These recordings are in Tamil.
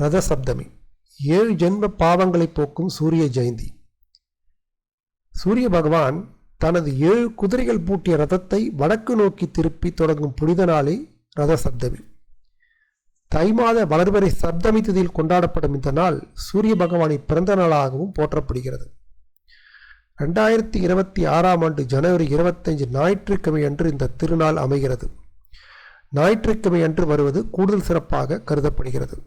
ரத சப்தமி ஏழு ஜென்ம பாவங்களை போக்கும் சூரிய ஜெயந்தி. சூரிய பகவான் தனது ஏழு குதிரைகள் பூட்டிய ரதத்தை வடக்கு நோக்கி திருப்பி தொடங்கும் புனித நாளே ரத சப்தமி தை மாத வளர்வரை சப்தமி திதியில் கொண்டாடப்படும் இந்த நாள் சூரிய பகவானின் பிறந்த நாளாகவும் போற்றப்படுகிறது. ரெண்டாயிரத்தி இருபத்தி ஆறாம் ஆண்டு ஜனவரி இருபத்தஞ்சு ஞாயிற்றுக்கிழமை அன்று இந்த திருநாள் அமைகிறது. ஞாயிற்றுக்கிழமை அன்று வருவது கூடுதல் சிறப்பாக கருதப்படுகிறது.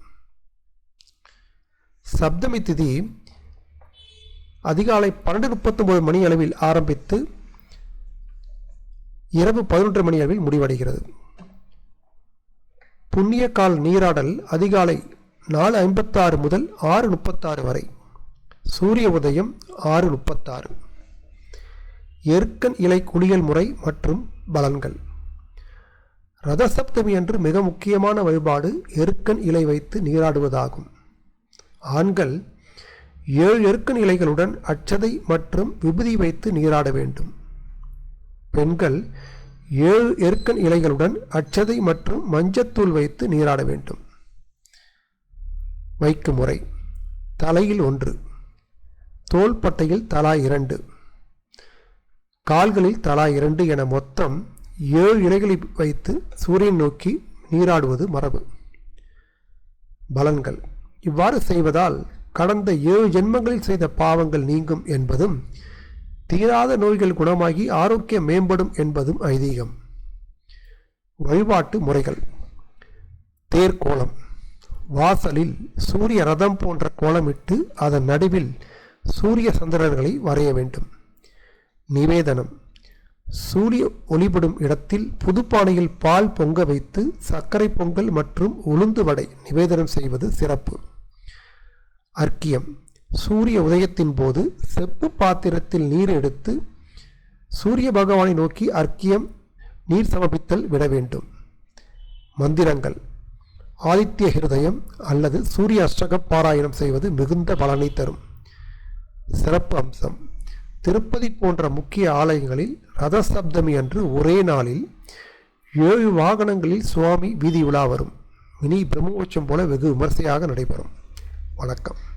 சப்தமி திதி அதிகாலை பன்னெண்டு முப்பத்தொம்பது மணி அளவில் ஆரம்பித்து இரவு பதினொன்று மணி அளவில் முடிவடைகிறது. புண்ணிய கால் நீராடல் அதிகாலை நாலு ஐம்பத்தாறு முதல் ஆறு முப்பத்தாறு வரை. சூரிய உதயம் ஆறு முப்பத்தாறு. எருக்கன் இலை குளியல் முறை மற்றும் பலன்கள். ரதசப்தமி அன்று மிக முக்கியமான வழிபாடு எருக்கன் இலை வைத்து நீராடுவதாகும். ஆண்கள் ஏழு எருக்கன் இலைகளுடன் அச்சதை மற்றும் விபூதி வைத்து நீராட வேண்டும். பெண்கள் ஏழு எருக்கன் இலைகளுடன் அச்சதை மற்றும் மஞ்சத்தூள் வைத்து நீராட வேண்டும். வைக்கும் முறை. தலையில் ஒன்று. தோள்பட்டையில் தலா இரண்டு. கால்களில் தலா இரண்டு என மொத்தம் ஏழு இலைகளை வைத்து சூரியன் நோக்கி நீராடுவது மரபு. பலன்கள். இவ்வாறு செய்வதால் கடந்த ஏழு ஜென்மங்களில் செய்த பாவங்கள் நீங்கும் என்பதும் தீராத நோய்கள் குணமாகி ஆரோக்கியம் மேம்படும் என்பதும் ஐதீகம். வழிபாட்டு முறைகள். தேர்கோலம் வாசலில் சூரிய ரதம் போன்ற கோலமிட்டு அதன் நடுவில் சூரிய சந்திரர்களை வரைய வேண்டும். நிவேதனம். சூரிய ஒளிபடும் இடத்தில் புதுப்பானையில் பால் பொங்க வைத்து சர்க்கரை பொங்கல் மற்றும் உளுந்து வடை நிவேதனம் செய்வது சிறப்பு. அர்க்கியம். சூரிய உதயத்தின் போது செப்பு பாத்திரத்தில் நீர் எடுத்து சூரிய பகவானை நோக்கி அர்க்கியம் நீர் சமர்ப்பித்தல் விட வேண்டும். மந்திரங்கள். ஆதித்ய ஹிருதயம் அல்லது சூரிய அஷ்டக பாராயணம் செய்வது மிகுந்த பலனை தரும். சிறப்பு அம்சம். திருப்பதி போன்ற முக்கிய ஆலயங்களில் ரதசப்தமி அன்று ஒரே நாளில் ஏழு வாகனங்களில் சுவாமி வீதி உலா வரும். மினி பிரம்மோற்சம் போல வெகு விமர்சையாக நடைபெறும். வணக்கம்.